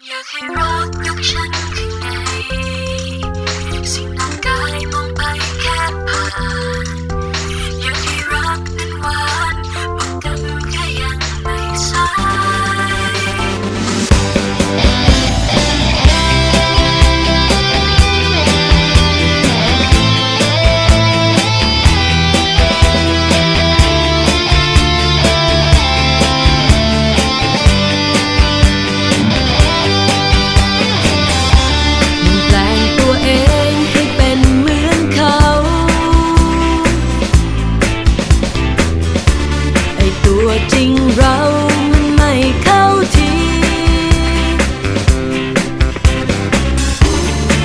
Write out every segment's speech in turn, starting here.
여기 록 욕심 จริงเรามันไม่เข้าที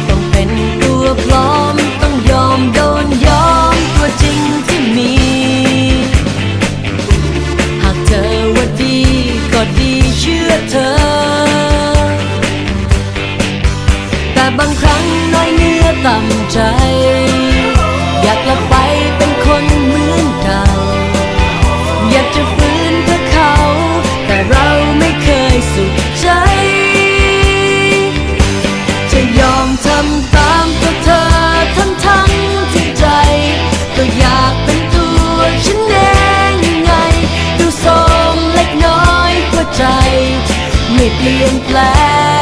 ต้องเป็นตัวปลอมต้องยอมโดนยอมตัวจริงที่มี หากเธอว่าดีก็ดีเชื่อเธอ แต่บางครั้งน้อยเนื้อต่ำใจ laying.